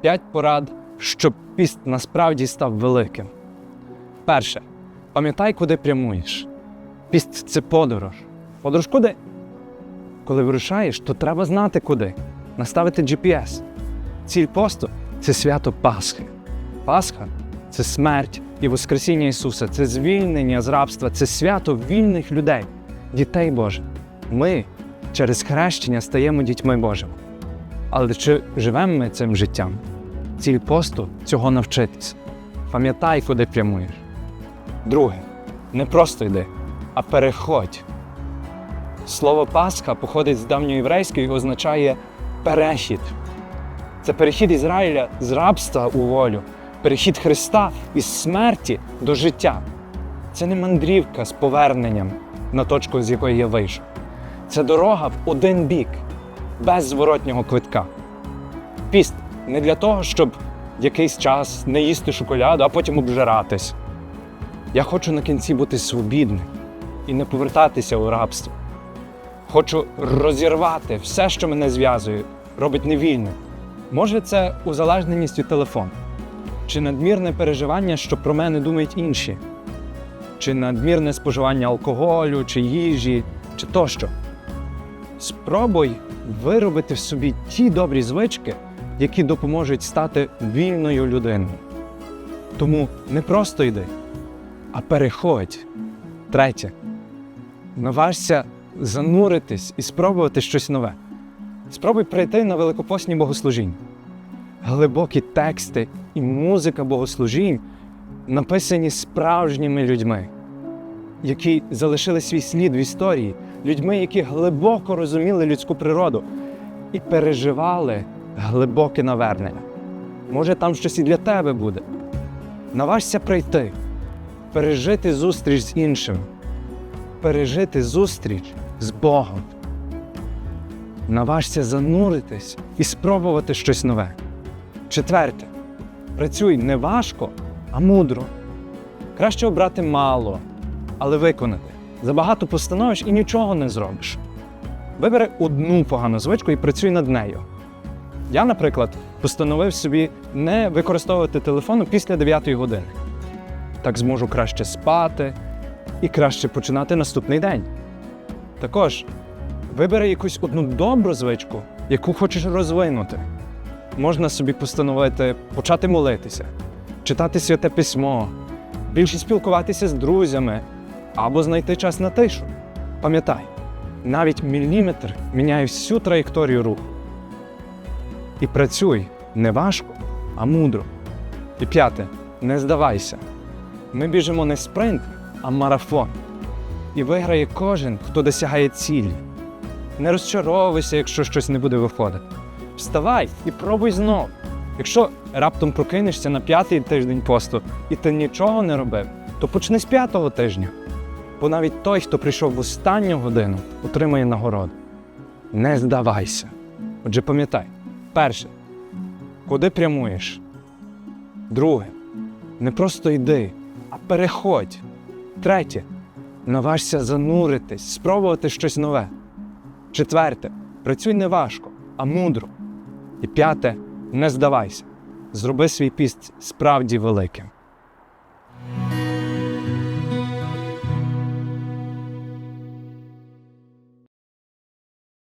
П'ять порад, щоб піст насправді став великим. Перше. Пам'ятай, куди прямуєш. Піст це подорож. Подорож куди? Коли вирушаєш, то треба знати куди. Наставити GPS. Ціль посту це свято Пасхи. Пасха це смерть і Воскресіння Ісуса, це звільнення з рабства, це свято вільних людей, дітей Божих. Ми через хрещення стаємо дітьми Божими. Але чи живемо ми цим життям? Ціль посту цього навчитись. Пам'ятай, куди прямуєш. Друге, не просто йди, а переходь. Слово Пасха походить з давньоєврейської і означає перехід. Це перехід Ізраїля з рабства у волю, перехід Христа із смерті до життя. Це не мандрівка з поверненням на точку, з якої я вийшов. Це дорога в один бік, без зворотнього квитка. Піст не для того, щоб якийсь час не їсти шоколаду, а потім обжиратись. Я хочу на кінці бути свобідним і не повертатися у рабство. Хочу розірвати все, що мене зв'язує, робить невільним. Може, це узалежненість від телефону, чи надмірне переживання, що про мене думають інші, чи надмірне споживання алкоголю, чи їжі, чи тощо. Спробуй виробити в собі ті добрі звички, які допоможуть стати вільною людиною. Тому не просто йди, а переходь. Третє. Наважся зануритись і спробувати щось нове. Спробуй прийти на великопосні богослужіння. Глибокі тексти і музика богослужінь написані справжніми людьми, які залишили свій слід в історії, людьми, які глибоко розуміли людську природу і переживали глибоке навернення. Може, там щось і для тебе буде. Наважся прийти, пережити зустріч з іншим, пережити зустріч з Богом. Наважся зануритись і спробувати щось нове. Четверте. Працюй не важко, а мудро. Краще обрати мало, але виконати. Забагато постановиш і нічого не зробиш. Вибери одну погану звичку і працюй над нею. Я, наприклад, постановив собі не використовувати телефон після 9 години. Так зможу краще спати і краще починати наступний день. Також вибери якусь одну добру звичку, яку хочеш розвинути. Можна собі постановити почати молитися, читати святе письмо, більше спілкуватися з друзями або знайти час на тишу. Пам'ятай, навіть міліметр міняє всю траєкторію руху. І працюй не важко, а мудро. І п'яте, не здавайся. Ми біжимо не спринт, а марафон. І виграє кожен, хто досягає цілі. Не розчаровуйся, якщо щось не буде виходити. Вставай і пробуй знов. Якщо раптом прокинешся на п'ятий тиждень посту і ти нічого не робив, то почни з п'ятого тижня. Бо навіть той, хто прийшов в останню годину, отримає нагороду. Не здавайся. Отже, пам'ятай, перше, куди прямуєш? Друге, не просто йди, а переходь. Третє, наважся зануритись, спробувати щось нове. Четверте, працюй не важко, а мудро. І п'яте, не здавайся. Зроби свій піст справді великим.